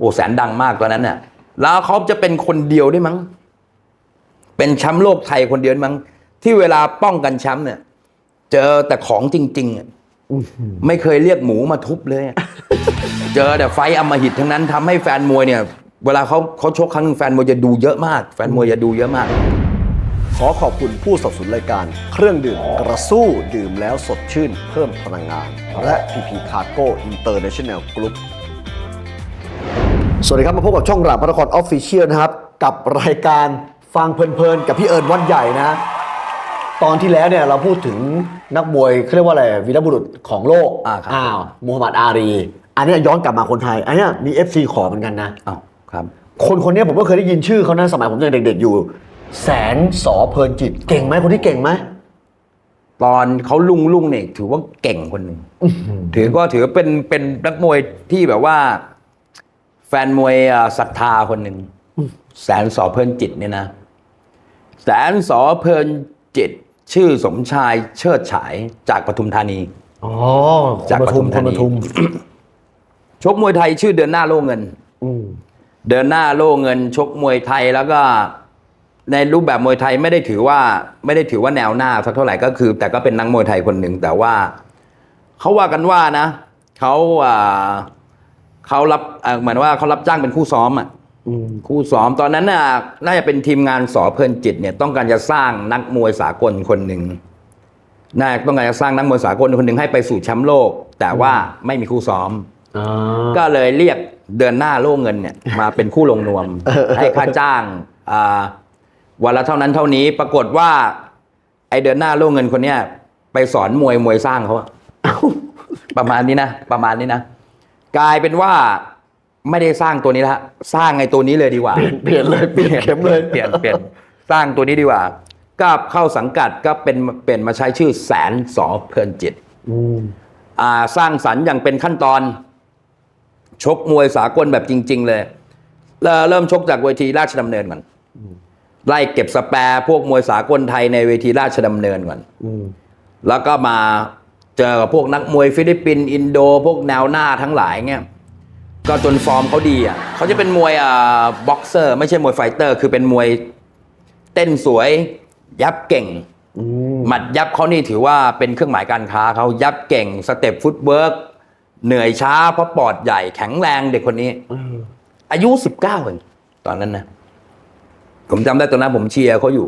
โอ้แสนดังมากตอนนั้นน่ะแล้วเขาจะเป็นคนเดียวด้วยมั้ง เป็นแชมป์โลกไทยคนเดียวมั้ง ที่เวลาป้องกันแชมป์เนี่ย เจอแต่ของจริงๆอะไม่เคยเรียกหมูมาทุบเลยอะเจอแต่ไฟต์อำมหิตทั้งนั้นทำให้แฟนมวยเนี่ย เวลาเขาเขาชกครั้งหนึงแฟนมวยจะดูเยอะมาก แฟนมวยจะดูเยอะมาก ขอขอบคุณผู้สนับสนุนรายการ เครื่องดื่มกระสู้ดื่มแล้วสดชื่น เพิ่มพลังงาน และ PP Cargo International Group สวัสดีครับ มาพบกับช่องรามพระนครออฟฟิเชียลนะครับ กับรายการฟังเพลินๆ กับพี่เอิญวัดใหญ่นะ ตอนที่แล้วเนี่ยเราพูดถึงนักมวยเขาเรียกว่าอะไรวีรบุรุษของโลกอ่าครับ อ้าวมูฮัมหมัดอารี อันเนี้ยย้อนกลับมาคนไทย อันเนี้ยมี FC ขอเหมือนกันนะ อ้าวครับ คนคนนี้ผมก็เคยได้ยินชื่อเขานะสมัยผมยังเด็กๆอยู่ แสนสอเพลินจิต เก่งไหมคนที่เก่งไหม ตอนเขาลุงลุงเนี่ยถือว่าเก่งคนหนึ่งถือก็ถือเป็นเป็นนักมวยที่แบบว่า แฟนมวยอะศรัทธาคนหนึ่งแสนสอเพลินจิตเนี่ยนะ แสนสอเพลินจิต ชื่อสมชายเชิดฉายจากปทุมธานีอ๋อจากปทุมปทุมคธานนีปทุมชกมวยไทยชื่อเดินหน้าโล่เงินอืมเดินหน้าโล่เงิน ชกมวยไทยแล้วก็ในรูปแบบมวยไทยไม่ได้ถือว่าไม่ได้ถือว่าแนวหน้าสักเท่าไหร่ก็คือ แต่ก็เป็นนักมวยไทยคนหนึ่งแต่ว่าเขาว่ากันว่านะเขาอ่า เขารับเอ่อเหมือนว่าเขารับจ้างเป็นคู่ซ้อมอะอืมคู่ซ้อมตอนนั้นน่ะน่าจะเป็นทีมงานสอเพลินจิตเนี่ยต้องการจะสร้างนักมวยสากลคนหนึ่งน่าต้องการจะสร้างนักมวยสากลคนหนึ่งให้ไปสู่แชมป์โลก แต่ว่าไม่มีคู่ซ้อมอ่าก็เลยเรียกเดินหน้าโล่เงินเนี่ยมาเป็นคู่ลงนวม ให้ค่าจ้างอ่าวันละเท่านั้นเท่านี้ปรากฏว่า ไอเดินหน้าโล่เงินคนเนี้ยไปสอนมวยมวยสร้างเขาอะประมาณนี้นะประมาณนี้นะ กลายเป็นว่าไม่ได้สร้างตัวนี้ละสร้างไอ้ตัวนี้เลยดีกว่า เปลี่ยนเลยเปลี่ยนเข็มเลยเปลี่ยนเปลี่ยนสร้างตัวนี้ดีกว่าก็เข้าสังกัดก็เป็นเป็นมาใช้ชื่อแสนสอเพลินจิตอืมอ่าสร้างสรรค์อย่างเป็นขั้นตอน ชกมวยสากลแบบจริง ๆ เลยแล้วเริ่มชกจากเวทีราชดำเนินก่อนไล่เก็บสแปร์พวกมวยสากลไทยในเวทีราชดำเนินก่อนอืมแล้วก็มา เจอกับพวกนักมวยฟิลิปปินส์อินโด พวกแนวหน้าทั้งหลายเงี้ยก็จนฟอร์มเขาดีอะเขาจะเป็นมวยอ่าบ็อกเซอร์ ไม่ใช่มวยไฟเตอร์ คือเป็นมวยเต้นสวย ยับเก่งอืมหมัดยับเขานี่ถือว่าเป็นเครื่องหมายการค้าเขายับเก่งสเต็ปฟุตเวิร์กเหนื่อยช้าเพราะปอดใหญ่แข็งแรงเด็กคนนี้อายุสิบเก้าเองตอนนั้นนะผมจำได้ตอนนั้นผมเชียร์เขาอยู่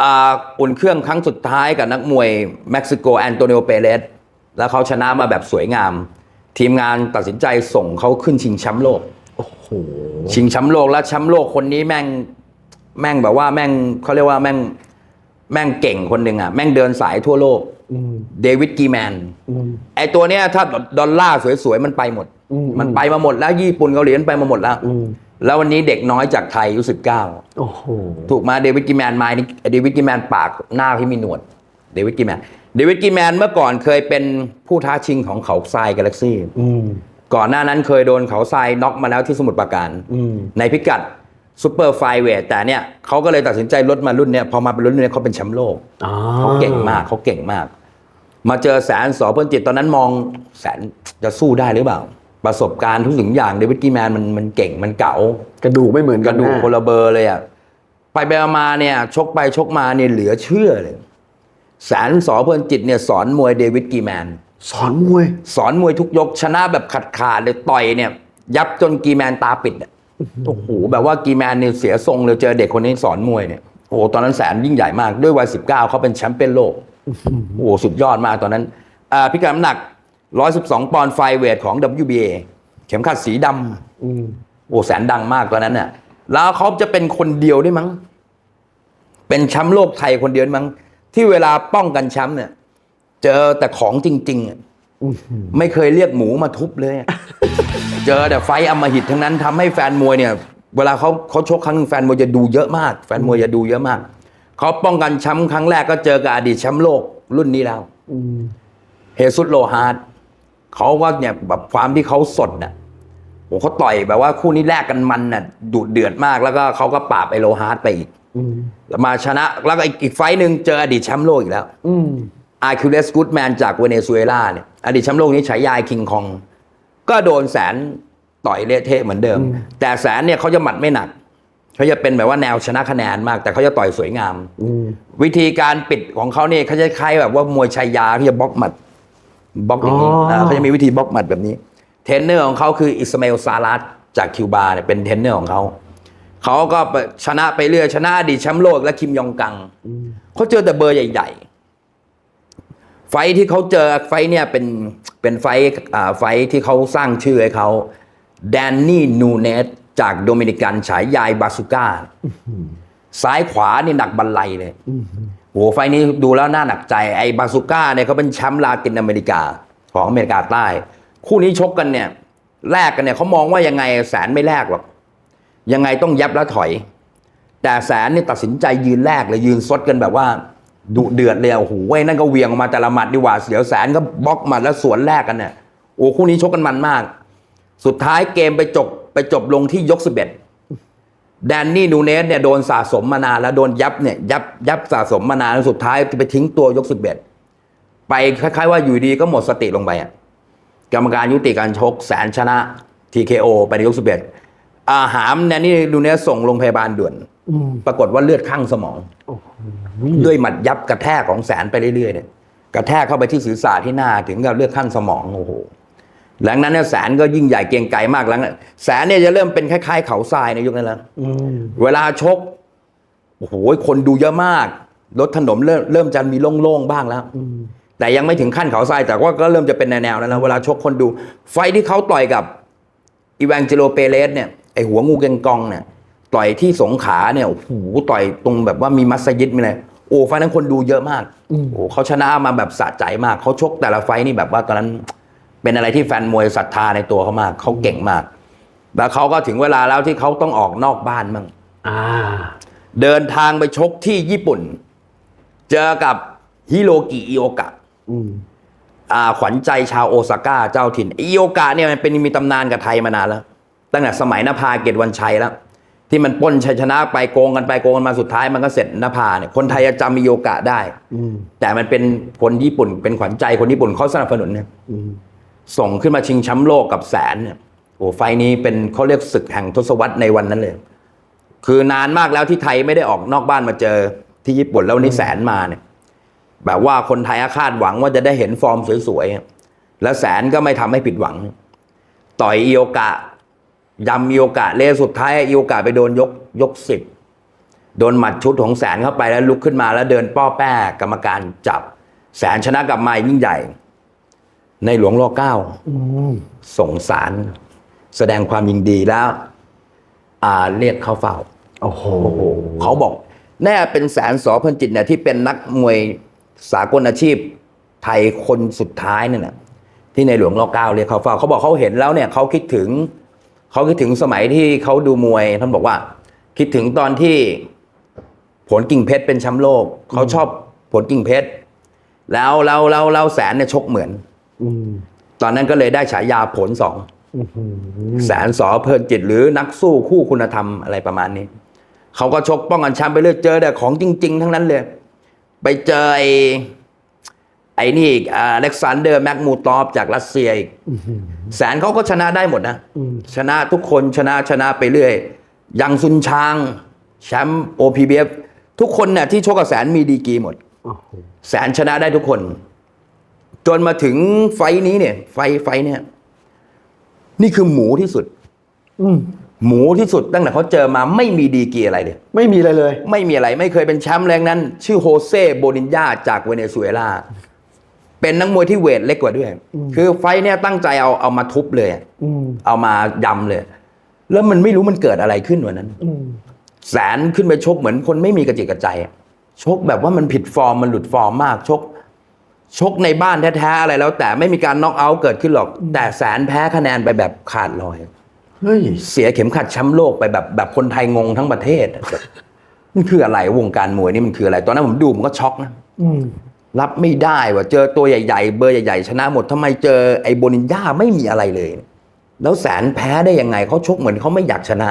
อ่าอุ่นเครื่องครั้งสุดท้ายกับนักมวยเม็กซิโกแอนโตนิโอเปเรสแล้วเขาชนะมาแบบสวยงาม ทีมงานตัดสินใจส่งเขาขึ้นชิงแชมป์โลกโอ้โหชิงแชมป์โลกแล้วแชมป์โลกคนนี้แม่งแม่งแบบว่าแม่งเขาเรียกว่าแม่งแม่งเก่งคนหนึ่งอะแม่งเดินสายทั่วโลกอืมเดวิดกีแมนอืมไอตัวเนี้ยถ้าดอลลาร์สวยๆมันไปหมดอืมมันไปมาหมดแล้วญี่ปุ่นเกาหลีมันไปมาหมดแล้วอืม แล้ววันนี้เด็กน้อยจากไทยอายุสิบเก้าโอ้โหถูกมาเดวิดกีแมนมานี่เดวิดกีแมนปากหน้าที่มีหนวดเดวิดกีแมนเดวิดกีแมนเมื่อก่อนเคยเป็นผู้ท้าชิงของเขาทรายกาแล็กซี่อืมก่อนหน้านั้นเคยโดนเขาทรายน็อกมาแล้วที่สมุทรปราการอืมในพิกัดซูเปอร์ไฟเวทแต่เนี่ยเขาก็เลยตัดสินใจลดมารุ่นเนี่ยพอมาเป็นรุ่นเนี้เขาเป็นแชมป์โลกอ่าเขาเก่งมากเขาเก่งมาก มาเจอแสนสอเพิ่นจิตตอนนั้นมองแสนจะสู้ได้หรือเปล่า ประสบการณ์ทุกสิ่งอย่างเดวิดกีแมนมันมันเก่งมันเก๋ากระดูกไม่เหมือนกกันระดูกแน่คนละเบอร์เลยอะไปไปมาๆเนี่ย ชกไปชกมาเนี่ยเหลือเชื่อเลยแสนสอเพิ่นจิตเนี่ยสอนมวยเดวิดกีแมน สอนมวย สอนมวยทุกยกชนะแบบขาดขาดๆเลยต่อยเนี่ย ยับจนกีแมนตาปิดอะโอ้โหแบบว่ากีแมนเนี่ยเสียทรงเลยเจอเด็กคนนี้สอนมวยเนี่ยโอ้โหตอนนั้นแสนยิ่งใหญ่มากด้วยวัยสิบเก้าเขาเป็นแชมป์เปี้ยนโลกโอ้โหสุดยอดมากตอนนั้นอ่าพิกัดน้ำหนัก 112 ปอนด์ไฟเวทของ WBA เข็มขัดสีดำอืมโอ้แสนดังมากตอนนั้นน่ะแล้วเขาจะเป็นคนเดียวด้วยมั้ง เป็นแชมป์โลกไทยคนเดียวมั้ง ที่เวลาป้องกันแชมป์เนี่ย เจอแต่ของจริงๆอะไม่เคยเรียกหมูมาทุบเลยอะเจอแต่ไฟต์อำมหิตทั้งนั้นทำให้แฟนมวยเนี่ย เวลาเขาเขาชกครั้งหนึ่งแฟนมวยจะดูเยอะมาก แฟนมวยจะดูเยอะมากเขาป้องกันแชมป์ครั้งแรกก็เจอกับอดีตแชมป์โลกรุ่นนี้แล้วอืมเฮซุสโลฮาร์ด เขาก็เนี่ยแบบความที่เขาสดน่ะโอ้เขาต่อยแบบว่าคู่นี้แลกกันมันน่ะดุเดือดมากแล้วก็เขาก็ปราบไอโลฮาร์ดไปอีกอืมแล้วมาชนะแล้วก็อีกอีกไฟต์หนึ่งเจออดีตแชมป์โลกอีกแล้วอืมอาคิวเลสกูดแมนจากเวเนซุเอลาเนี่ยอดีตแชมป์โลกนี้ฉายาคิงคอง ก็โดนแสนต่อยเละเทะเหมือนเดิม แต่แสนเนี่ยเขาจะหมัดไม่หนักเขาจะเป็นแบบว่าแนวชนะคะแนนมาก แต่เขาจะต่อยสวยงามวิธีการปิดของเขาเนี่ยเขาจะคล้ายแบบว่ามวยชายาเขาจะบล็อกหมัด บล็อกอย่างนี้อ๋ออ่าเขาจะมีวิธีบล็อกหมัดแบบนี้ เทรนเนอร์ของเขาคืออิสมาเอลซาลัดจากคิวบาเนี่ยเป็นเทรนเนอร์ของเขาเขาก็ชนะไปเรื่อยชนะอดีตแชมป์โลกและคิมยองกังเขาเจอแต่เบอร์ใหญ่ ๆ ไฟท์ที่เขาเจอไฟท์เนี่ยเป็นเป็นไฟท์อ่าไฟท์ที่เขาสร้างชื่อให้เขาแดนนี่นูเนสจากโดมินิกันฉายายบาสุก้า ซ้ายขวานี่หนักบันไลเลยโหไฟท์นี้ดูแล้วน่าหนักใจไอ้บาสุก้าเนี่ยเขาเป็นแชมป์ลาตินอเมริกา ของอเมริกาใต้ คู่นี้ชกกันเนี่ยแลกกันเนี่ยเขามองว่ายังไงแสนไม่แลกหรอกยังไงต้องยับแล้วถอย แต่แสนนี่ตัดสินใจยืนแรกเลยยืนซดกันแบบว่าดุเดือดเลยโอ้โหเว้ยนั่นก็เหวียงออกมาแต่ละหมัดดีกว่าเสียวแสนก็บล็อกหมัดแล้วสวนแรกกันเนี่ยโอ้คู่นี้ชกกันมันมาก สุดท้ายเกมไปจบไปจบลงที่ยกสิบเอ็ด แดนนี่นูเนสเนี่ยโดนสะสมมานานแล้วโดนยับเนี่ยยับยับสะสมมานานแล้วสุดท้ายไปทิ้งตัวยกสิบเอ็ดไปคล้ายๆว่าอยู่ดีก็หมดสติลงไปอะกรรมการยุติการชกแสนชนะ TKO ไปในยกสิบเอ็ดอาหามแนนนี่ดูเนี้ยส่งโรงพยาบาลด่วนปรากฏว่าเลือดข้างสมอง ด้วยหมัดยับกระแทกของแสนไปเรื่อยๆเนี่ยกระแทกเข้าไปที่ศีรษะที่หน้าถึงกับเลือดข้างสมองโอ้โห หลังนั้นเนี่ยแสนก็ยิ่งใหญ่เกรียงไกรมากหลังนั้นแสนเนี่ยจะเริ่มเป็นคล้ายๆ เขาทรายในยุคนั้นแล้วเวลาชกโอ้โหคนดูเยอะมากรถถนนเริ่มเริ่มจะมีโล่งๆบ้างแล้วแต่ยังไม่ถึงขั้นเขาทรายแต่ว่าก็เริ่มจะเป็นแนวๆแล้วนะเวลาชกคนดู ไฟท์ที่เขาต่อยกับอีวานเจโลเปเรสเนี่ยไอหัวงูเกงกองเนี่ยต่อยที่สงขลาเนี่ยโอ้โหต่อยตรงแบบว่ามีมัสยิดมีอะไรโอ้ไฟท์นั้นคนดูเยอะมากโอ้เขาชนะมาแบบสะใจมากเขาชกแต่ละไฟท์นี่แบบว่าตอนนั้น เป็นอะไรที่แฟนมวยศรัทธาในตัวเขามากเขาเก่งมาก แล้วเขาก็ถึงเวลาแล้วที่เขาต้องออกนอกบ้านมั่งอ่า เดินทางไปชกที่ญี่ปุ่น เจอกับฮิโรกิอิโอกะอืมอ่าขวัญใจชาวโอซาก้าเจ้าถิ่นอิโอกะเนี่ยมันเป็นมีตำนานกับไทยมานานแล้ว ตั้งแต่สมัยนภาเกตวันชัยแล้ว ที่มันปล้นชัยชนะไปโกงกันไปโกงกันมาสุดท้ายมันก็เสร็จนภาเนี่ยคนไทยจะจำอิโอกะได้อืมแต่มันเป็นคนญี่ปุ่น เป็นขวัญใจคนญี่ปุ่นเขาสนับสนุนเนี่ยอืม ส่งขึ้นมาชิงแชมป์โลกกับแสนเนี่ยโอ้ไฟล์นี้เป็นเขาเรียกศึกแห่งทศวรรษในวันนั้นเลย คือนานมากแล้วที่ไทยไม่ได้ออกนอกบ้านมาเจอที่ญี่ปุ่นแล้ววันนี้แสนมาเนี่ย แบบว่าคนไทยคาดหวังว่าจะได้เห็นฟอร์มสวยๆแล้วแสนก็ไม่ทำให้ผิดหวัง ต่อยอีโอกะยำอีโอกะเลสุดท้ายอีโอกะไปโดนยกยกสิบโดนหมัดชุดของแสนเข้าไปแล้วลุกขึ้นมาแล้วเดินป้อแป้กรรมการจับ แสนชนะกลับมายิ่งใหญ่ ในหลวงรอเก้าอืมส่งสาร แสดงความยินดีแล้ว อ่าเรียกเข้าเฝ้าโอ้โหเขาบอก แน่เป็นแสนสอพันจิตเนี่ยที่เป็นนักมวยสากลอาชีพไทยคนสุดท้ายเนี่ยนะที่ในหลวงรอเก้าเรียกเข้าเฝ้าเขาบอกเขาเห็นแล้วเนี่ยเขาคิดถึงเขาคิดถึงสมัยที่เขาดูมวยท่านบอกว่า คิดถึงตอนที่ผลกิ่งเพชรเป็นแชมป์โลกเขาชอบผลกิ่งเพชรแล้วแล้วแล้วแล้วแสนเนี่ยชกเหมือนอืม ตอนนั้นก็เลยได้ฉายาผลสองอื้อหือแสนสอเพลินจิตหรือนักสู้คู่คุณธรรมอะไรประมาณนี้ เขาก็ชกป้องกันแชมป์ไปเรื่อยเจอแต่ของจริง ๆ ทั้งนั้นเลย ไปเจอไอ้ไอ้นี่อีกอเล็กซานเดอร์แม็กมูตอฟจากรัสเซียอีกแสนเขาก็ชนะได้หมดนะชนะทุกคนชนะชนะไปเรื่อย ยังซุนชางแชมป์โอพีบีเอฟทุกคนเนี่ยที่ชกกับแสนมีดีกรีหมดโอ้โหแสนชนะได้ทุกคน จนมาถึงไฟท์นี้เนี่ย ไฟท์ไฟท์เนี่ย นี่คือหมูที่สุด อืมหมูที่สุดตั้งแต่เขาเจอมาไม่มีดีกรีอะไรเลย ไม่มีอะไรเลย ไม่มีอะไรไม่เคยเป็นแชมป์แรงนั้น ชื่อโฮเซโบนินยาจากเวเนซุเอลา เป็นนักมวยที่เวทเล็กกว่าด้วย คือไฟท์เนี่ยตั้งใจเอาเอามาทุบเลยอะอืมเอามายำเลย แล้วมันไม่รู้มันเกิดอะไรขึ้นวันนั้นอืมแสนขึ้นไปชกเหมือนคนไม่มีกระจิกกระใจอะชกแบบว่ามันผิดฟอร์มมันหลุดฟอร์มมากชก ชกในบ้านแท้ๆอะไรแล้วแต่ไม่มีการน็อกเอาท์เกิดขึ้นหรอก แต่แสนแพ้คะแนนไปแบบขาดลอย เฮ้ย เสียเข็มขัดแชมป์โลกไปแบบแบบคนไทยงงทั้งประเทศอะแบบมันคืออะไรวงการมวยนี่มันคืออะไร ตอนนั้นผมดูผมก็ช็อกนะ อืม รับไม่ได้ว่าเจอตัวใหญ่ๆ เบอร์ใหญ่ๆ ชนะหมดทำไมเจอไอ้โบนินญ่าไม่มีอะไรเลย แล้วแสนแพ้ได้ยังไงเขาชกเหมือนเขาไม่อยากชนะ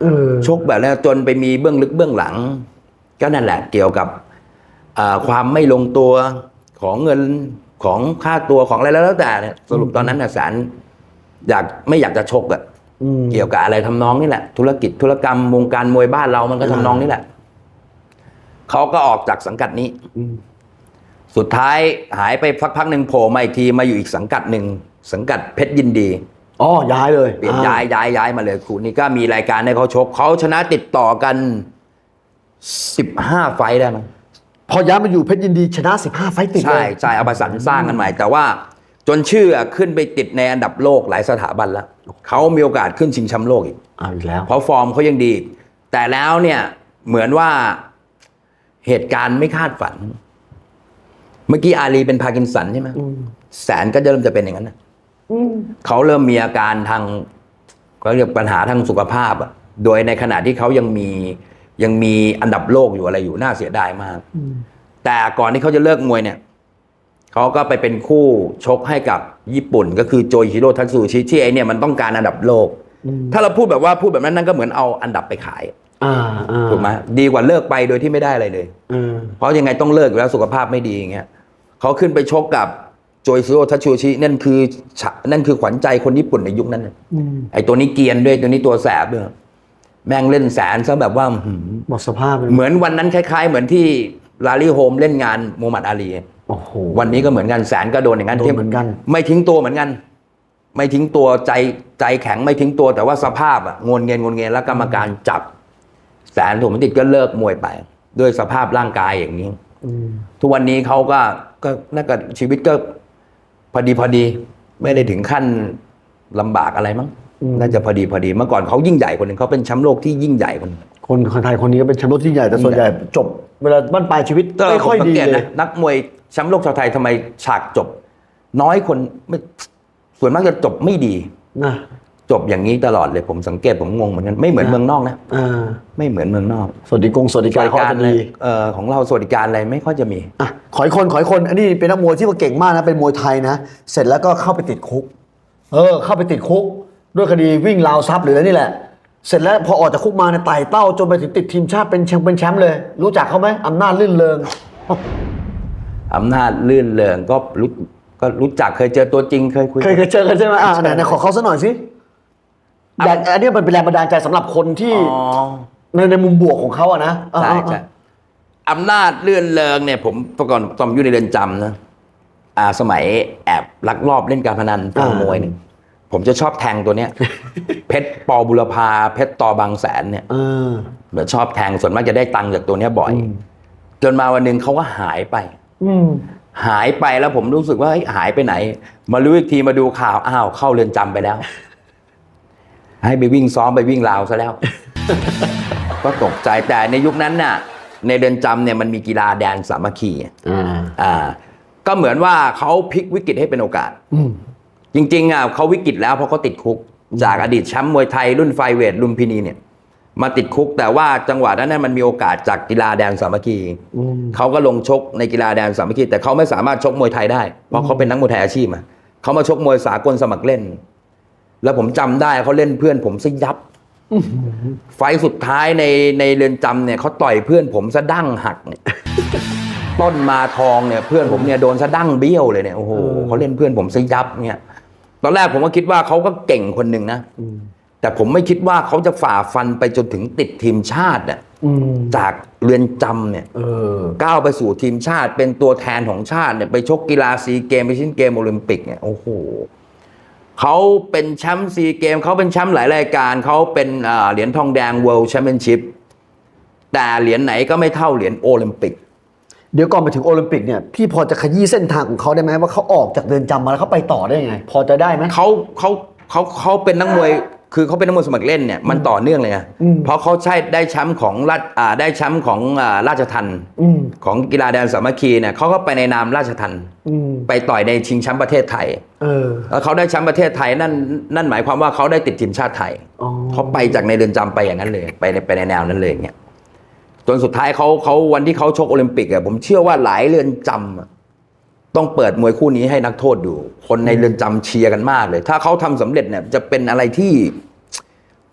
เออ ชกแบบนั้นจนไปมีเบื้องลึกเบื้องหลัง ก็นั่นแหละเกี่ยวกับอ่าความไม่ลงตัว ของเงินของค่าตัวของอะไรแล้วแต่เนี่ยสรุปตอนนั้นน่ะแสนอยากไม่อยากจะชกอะอืมเกี่ยวกับอะไรทำนองนี่แหละ ธุรกิจธุรกรรมวงการมวยบ้านเรามันก็ทำนองนี่แหละเขาก็ออกจากสังกัดนี้อืมสุดท้ายหายไปพักพักๆหนึ่งโผล่มาอีกทีมาอยู่อีกสังกัดหนึ่งสังกัดเพชรยินดีอ๋อย้ายเลยเปลี่ยนอ่ย้ายย้ายย้ายมาเลยครูนี่ก็มีรายการให้เขาชกเขาชนะติดต่อกันสิบห้าไฟต์ได้มั้ง พอย้ายมาอยู่เพชรยินดีชนะ 15 ไฟต์ติดเลใช่ย ใช่เอาไปสรรสร้างกันใหม่ แต่ว่าจนชื่อขึ้นไปติดในอันดับโลกหลายสถาบันแล้วเขามีโอกาสขึ้นชิงแชมป์โลกอีก เอาอีกแล้ว เพราะฟอร์มเขายังดีอีกแต่แล้วเนี่ยเหมือนว่าเหตุการณ์ไม่คาดฝัน เมื่อกี้อาลีเป็นพาร์กินสันใช่ไหมอืมแสนก็จะเริ่มจะเป็นอย่างนั้นนะอืมเขาเริ่มมีอาการทางเขาเรียกปัญหาทางสุขภาพอะโดยในขณะที่เขายังมี ยังมีอันดับโลกอยู่อะไรอยู่น่าเสียดายมาก แต่ก่อนที่เขาจะเลิกมวยเนี่ยเขาก็ไปเป็นคู่ชกให้กับญี่ปุ่น ก็คือโจอิชิโร่ทัตสุชิที่ไอเนี่ยมันต้องการอันดับโลก ถ้าเราพูดแบบว่าพูดแบบนั้นนั่นก็เหมือนเอาอันดับไปขายอ่าอ่าถูกไหมดีกว่าเลิกไปโดยที่ไม่ได้อะไรเลยอืมเพราะยังไงต้องเลิกอยู่แล้วสุขภาพไม่ดีอย่างเงี้ยเขาขึ้นไปชกกับโจอิชิโร่ทัตสุชินั่นคือฉะนั่นคือขวัญใจคนญี่ปุ่นในยุคนั้นน่ะอืมไอตัวนี้เกรียนด้วยตัวนี้ตัวแสบด้วย แม่งเล่นแสนซะแบบว่าหืมหมดสภาพเลยเหมือนวันนั้นคล้าย ๆ เหมือนที่ลารีโฮมเล่นงานมูฮัมหมัดอาลีโอ้โหวันนี้ก็เหมือนกันแสนก็โดนอย่างนั้นโดนเหมือนกัน ไม่ทิ้งตัวเหมือนกัน ไม่ทิ้งตัวใจใจแข็งไม่ทิ้งตัวแต่ว่าสภาพอะงนเงียนงนเงียนแล้วกรรมการจับ แสนถูกมันติดก็เลิกมวยไป ด้วยสภาพร่างกายอย่างนี้อืมทุกวันนี้เขาก็ก็น่าจะชีวิตก็พอดีพอดี ไม่ได้ถึงขั้นลำบากอะไรมั้ง น่าจะพอดีพอดีเมื่อก่อนเขายิ่งใหญ่คนหนึ่งเขาเป็นแชมป์โลกที่ยิ่งใหญ่คนหนึ่งคนคนไทยคนนี้ก็เป็นแชมป์โลกที่ใหญ่แต่ส่วนใหญ่จบเวลาบ้านปลายชีวิตไม่ค่อยผมสัดีงกตเลนะยนักมวยแชมป์โลกชาวไทยทำไมฉากจบ น้อยคนไม่ส่วนมากจะจบไม่ดีนะจบอย่างนี้ตลอดเลยผมสังเกตผมงงเหมือนกันไม่เหมือนเมืองนอกนะอ่าไม่เหมือนเมืองนอกสวัสดิกงสวัสดิการเขาจะอะไรดีเอ่อของเราสวัสดิการอะไรไม่ค่อยจะมีอะขออีกคนขออีกคนอันนี้เป็นนักมวยที่ว่าเก่งมากนะเป็นมวยไทยนะเสร็จแล้วก็เข้าไปติดคุก เออ เข้าไปติดคุก ด้วยคดีวิ่งราวทรัพย์หรืออะไรนี่แหละ เสร็จแล้วพอออกจากคุกมาเนี่ยไต่เต้าจนไปถึงติดทีมชาติเป็นแชมป์เป็นแชมป์เลย รู้จักเขาไหมอำนาจลื่นเริง อำนาจลื่นเริงก็รู้ก็รู้จักเคยเจอตัวจริงเคยคุยเคยเคยเจอกันใช่ไหมอ่าไหนไหนขอเขาสักหน่อยสิอยากอันนี้มันเป็นแรงบันดาลใจสำหรับคนที่อ๋อในในมุมบวกของเขาอะนะอ่าใช่อ่าใช่อำนาจเลื่อนเริงเนี่ยผมตอนก่อนตอนอยู่ในเรือนจำนะอ่าสมัยแอบลักลอบเล่นการพนันต่อยมวยหนึ่ง ผมจะชอบแทงตัวเนี้ย เพชรปอบุรพาเพชรตอบางแสนเนี่ยเออเดี๋ยวชอบแทงส่วนมากจะได้ตังค์จากตัวเนี้ยบ่อย จนมาวันหนึ่งเขาก็หายไป อืมหายไปแล้วผมรู้สึกว่าเฮ้ยหายไปไหน มารู้อีกทีมาดูข่าวอ้าวเข้าเรือนจำไปแล้ว ให้ไปวิ่งซ้อมไปวิ่งราวซะแล้ว ก็ตกใจแต่ในยุคนั้นน่ะ ในเรือนจำเนี่ยมันมีกีฬาแดนสามัคคีอ่าอ่าก็เหมือนว่าเขาพลิกวิกฤตให้เป็นโอกาสอืม จริงๆอะเขาวิกฤตแล้วเพราะเขาติดคุก จากอดีตแชมป์มวยไทยรุ่นไฟเวทลุมพินีเนี่ย มาติดคุกแต่ว่าจังหวะนั้นนะมันมีโอกาสจากกีฬาแดนสามัคคีอืมเขาก็ลงชกในกีฬาแดนสามัคคีแต่เขาไม่สามารถชกมวยไทยได้ เพราะเขาเป็นนักมวยไทยอาชีพมาเขามาชกมวยสากลสมัครเล่น แล้วผมจำได้เขาเล่นเพื่อนผมซะยับไฟล์สุดท้ายในในเรือนจำเนี่ยเขาต่อยเพื่อนผมซะดั้งหักเนี่ยต้นมาทองเนี่ยเพื่อนผมเนี่ยโดนซะดั้งเบี้ยวเลยเนี่ยโอ้โหเขาเล่นเพื่อนผมซะยับเนี่ย ตอนแรกผมก็คิดว่าเขาก็เก่งคนหนึ่งนะอืมแต่ผมไม่คิดว่าเขาจะฝ่าฟันไปจนถึงติดทีมชาติอะอืมจากเรือนจำเนี่ยเออก้าวไปสู่ทีมชาติ เป็นตัวแทนของชาติเนี่ยไปชกกีฬาซีเกมไปชิ้นเกมโอลิมปิกเนี่ยโอ้โหเขาเป็นแชมป์ซีเกมเขาเป็นแชมป์หลายรายการเขาเป็นอ่าเหรียญทองแดง World Championship แต่เหรียญไหนก็ไม่เท่าเหรียญโอลิมปิก เดี๋ยวก่อนไปถึงโอลิมปิกเนี่ยพี่พอจะขยี้เส้นทางของเขาได้ไหมว่าเขาออกจากเรือนจำมาแล้วเขาไปต่อได้ยังไง พอจะได้ไหม เขาเขาเขาเขาเป็นนักมวยคือเขาเป็นนักมวยสมัครเล่นเนี่ยมันต่อเนื่องเลยไงอืม เพราะเขาใช่ได้แชมป์ของราชอ่าได้แชมป์ของอ่าราชทันอืมของกีฬาแดนสามัคคีเนี่ยเขาก็ไปในนามราชทันอืมไปต่อยในชิงแชมป์ประเทศไทย เออ แล้วเขาได้แชมป์ประเทศไทยนั่นนั่นหมายความว่าเขาได้ติดทีมชาติไทยอ๋อ เขาไปจากในเรือนจำไปอย่างนั้นเลย ไปในไปในแนวนั้นเลยเนี่ย จนสุดท้ายเขาเขาวันที่เขาชกโอลิมปิกอะผมเชื่อว่าหลายเรือนจำอะต้องเปิดมวยคู่นี้ให้นักโทษดู คนในเรือนจำเชียร์กันมากเลย ถ้าเขาทำสำเร็จเนี่ยจะเป็นอะไรที่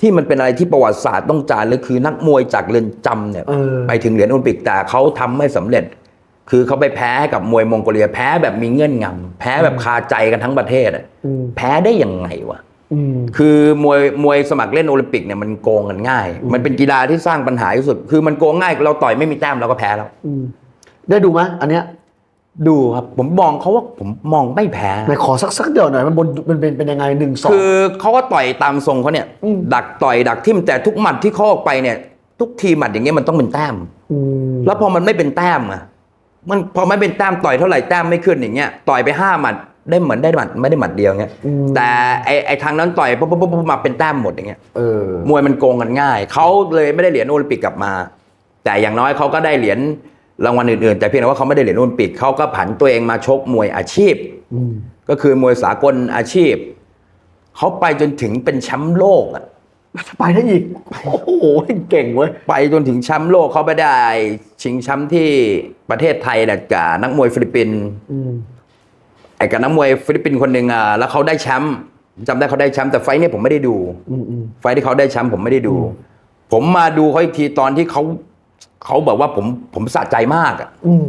ที่มันเป็นอะไรที่ประวัติศาสตร์ต้องจารึกคือนักมวยจากเรือนจำเนี่ย เออ ไปถึงเหรียญโอลิมปิกแต่เขาทำไม่สำเร็จ คือเขาไปแพ้ให้กับมวยมองโกเลียแพ้แบบมีเงื่อนงำแพ้แบบคาใจกันทั้งประเทศอะอืม แพ้ได้ยังไงวะอืม คือมวยมวยสมัครเล่นโอลิมปิกเนี่ยมันโกงกันง่าย มันเป็นกีฬาที่สร้างปัญหาที่สุด คือมันโกงง่ายเราต่อยไม่มีแต้มเราก็แพ้แล้วอืมได้ดูไหมอันเนี้ย ดูครับผมมองเขาว่าผมมองไม่แพ้ไหนขอสักสักเดียวหน่อยมันบนมันเป็นเป็นยังไงหนึ่งสองคือเขาก็ต่อยตามทรงเขาเนี่ยมดักต่อยดักทิ่มแต่ทุกหมัดที่เขาออกไปเนี่ย ทุกทีหมัดอย่างเงี้ยมันต้องเป็นแต้มมแล้วพอมันไม่เป็นแต้มอะมันพอไม่เป็นแต้มต่อยเท่าไหร่แต้มไม่ขึ้นอย่างเงี้ยต่อยไปห้าหมัด ได้เหมือนได้หมัดไม่ได้หมัดเดียวเงี้ยแต่ไอไอทางนั้นต่อยปุ๊บปุ๊บปุ๊บปุ๊บมาเป็นแต้มหมดอย่างเงี้ยเออมวยมันโกงกันง่ายเขาเลยไม่ได้เหรียญโอลิมปิกกลับมา แต่อย่างน้อยเขาก็ได้เหรียญรางวัลอื่นๆ แต่เพียงแต่ว่าเขาไม่ได้เหรียญโอลิมปิกเขาก็ผันตัวเองมาชกมวยอาชีพอืมก็คือมวยสากลอาชีพเขาไปจนถึงเป็นแชมป์โลกอะไปได้อีกโอ้โหเก่งเว้ยไปจนถึงแชมป์โลกเขาไปได้ ชิงแชมป์ที่ประเทศไทยนะกับนักมวยฟิลิปปินส์อืม ไอ้กับนักมวยฟิลิปปินส์คนหนึ่งอะแล้วเขาได้แชมป์จำได้เขาได้แชมป์แต่ไฟท์เนี่ยผมไม่ได้ดูอืมอืมไฟท์ที่เขาได้แชมป์ผมไม่ได้ดู ผมมาดูเขาอีกทีตอนที่เขาเขาบอกว่าผมผมสะใจมากอะอืม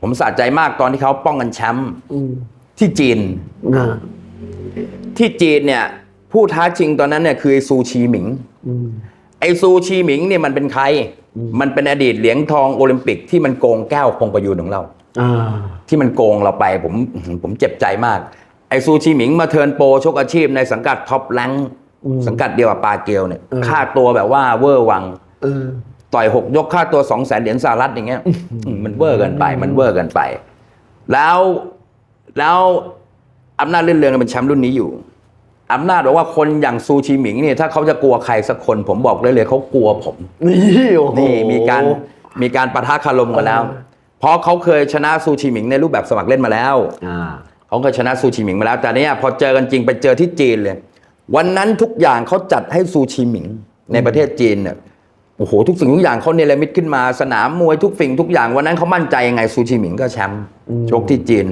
ผมสะใจมากตอนที่เขาป้องกันแชมป์อืมที่จีนนะที่จีนเนี่ย ผู้ท้าชิงตอนนั้นเนี่ยคือไอ้ซูชีหมิงอืมไอซูชีหมิงเนี่ยมันเป็นใคร มันเป็นอดีตเหรียญทองโอลิมปิกที่มันโกงแก้วคงประยูนของเราอ่า ที่มันโกงเราไปผมผมเจ็บใจมาก ไอซูชิหมิงมาเทิร์นโปรชกอาชีพในสังกัดท็อปแลงสังกัดเดียวกับปาเกียวเนี่ยค่าตัวแบบว่าเวอร์วังเออต่อยหกยกค่าตัวสองแสนเหรียญสหรัฐอย่างเงี้ยอืมมันเวอร์เกินไป มันเวอร์เกินไป แล้วแล้วอำนาจเลื่อนเรืองเป็นแชมป์รุ่นนี้อยู่อำนาจบอกว่าคนอย่างซูชิหมิงเนี่ยถ้าเขาจะกลัวใครสักคน ผมบอกเลยเลยเขากลัวผม นี่โอ้โหนี่มีการมีการปะทะคารมกันแล้ว เพราะเขาเคยชนะซูชิหมิงในรูปแบบสมัครเล่นมาแล้วอ่าเขาเคยชนะซูชิหมิงมาแล้ว แต่เนี่ยพอเจอกันจริงไปเจอที่จีนเลย วันนั้นทุกอย่างเขาจัดให้ซูชิหมิงในประเทศจีนเนี่ยโอ้โหทุกสิ่งทุกอย่างเขาเนรมิตขึ้นมาสนามมวยทุกสิ่งทุกอย่างวันนั้นเขามั่นใจยังไงซูชิหมิงก็แชมป์ชกที่จีน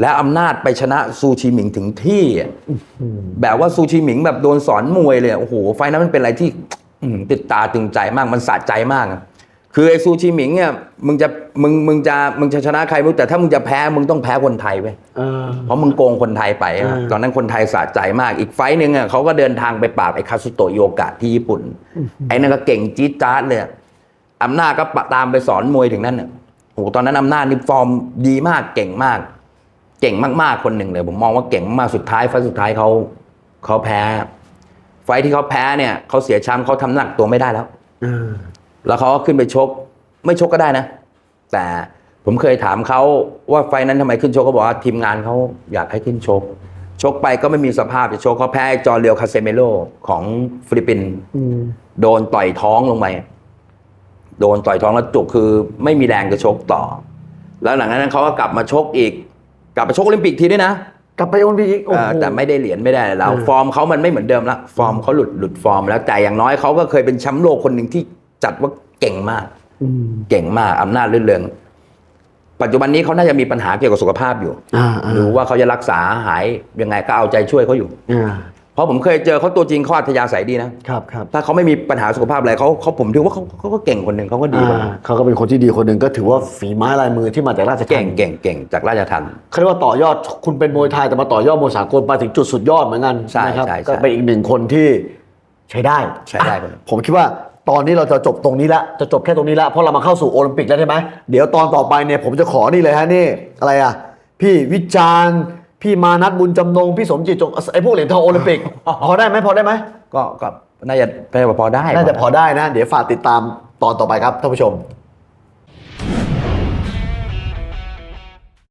และอำนาจไปชนะซูชิหมิงถึงที่อะแบบว่าซูชิหมิงแบบโดนสอนมวยเลยโอ้โหไฟล์นั้นมันเป็นอะไรที่อื้อหือติดตาตึงใจมากมันสะใจมากอะ คือไอ้ซูชิหมิงเนี่ยมึงจะมึงมึงจะมึงจะชนะใครไม่รู้แต่ถ้ามึงจะแพ้มึงต้องแพ้คนไทยเว้ยอ่าเพราะมึงโกงคนไทยไปอะอ่าตอนนั้นคนไทยสะใจมากอีกไฟต์หนึ่งอะเขาก็เดินทางไปปราบไอ้คาสุโตะโยกะที่ญี่ปุ่น ไอ้นั่นก็เก่งจี๊ดจ๊าดเลยอะอำนาจก็ปะตามไปสอนมวยถึงนั่นอะโอ้โหตอนนั้นอำนาจนี่ฟอร์มดีมากเก่งมาก เก่งมากๆคนหนึ่งเลย ผมมองว่าเก่งมากสุดท้ายไฟต์สุดท้ายเขาเขาแพ้ ไฟต์ที่เขาแพ้เนี่ยเขาเสียแชมป์เขาทำหนักตัวไม่ได้แล้วอ่า แล้วเขาก็ขึ้นไปชก ไม่ชกก็ได้นะ แต่ผมเคยถามเขาว่าไฟล์นั้นทำไมขึ้นชกเขาบอกว่าทีมงานเขาอยากให้ขึ้นชก ชกไปก็ไม่มีสภาพจะชกเขาแพ้ไอ้จอร์เรียวคาเซเมโลของฟิลิปปินส์อืมโดนต่อยท้องลงไปโดนต่อยท้องแล้วจุกคือไม่มีแรงจะชกต่อ แล้วหลังจากนั้นเขาก็กลับมาชกอีก กลับมาชกโอลิมปิกทีด้วยนะกลับไปโอลิมปิกอีกโอ้เอโหอแต่ไม่ได้เหรียญไม่ได้อะไรแล้วอืมฟอร์มเขามันไม่เหมือนเดิมละฟอร์มเขาหลุดหลุดฟอร์มแล้วแต่อย่างน้อยเขาก็เคยเป็นแชมป์โลกคนหนึ่งที่ จัดว่าเก่งมากอืมเก่งมากอำนาจลื่นเรืองปัจจุบันนี้เขาน่าจะมีปัญหาเกี่ยวกับสุขภาพอยู่อ่าอ่าดูว่าเขาจะรักษาหายยังไงก็เอาใจช่วยเขาอยู่อ่าเพราะผมเคยเจอเขาตัวจริงเขาอัธยาศัยดีนะครับครับถ้าเขาไม่มีปัญหาสุขภาพอะไรเขาเขาผมถือว่าเขาเขาก็เก่งคนหนึ่งเขาก็ดีคนหนึ่งอ่าเขาก็เป็นคนที่ดีคนหนึ่งก็ถือว่าฝีไม้ลายมือที่มาจากราชทัณฑ์เก่งเก่งเก่งจากราชทัณฑ์เขาเรียกว่าต่อยอดคุณเป็นมวยไทยแต่มาต่อยอดมวยสากลไปถึงจุดสุดยอดเหมือนกันใช่นะครับใช่ใช่ก็เป็นอีกหนึ่งคนที่ใช้ได้ใช้ได้อะผมคิดว่า ตอนนี้เราจะจบตรงนี้ละจะจบแค่ตรงนี้ละเพราะเรามาเข้าสู่โอลิมปิกแล้วใช่ไหมเดี๋ยวตอนต่อไปเนี่ยผมจะขอนี่เลยฮะนี่อะไรอะพี่วิจารณ์พี่มานัทบุญจำนงพี่สมจิตจงไอ้พวกเหรียญทองโอลิมปิก พอได้ไหมพอได้ไหมก็ก็น่าจะน่าจะพอได้น่าจะพอได้นะ เดี๋ยวฝากติดตามตอนต่อไปครับท่านผู้ชม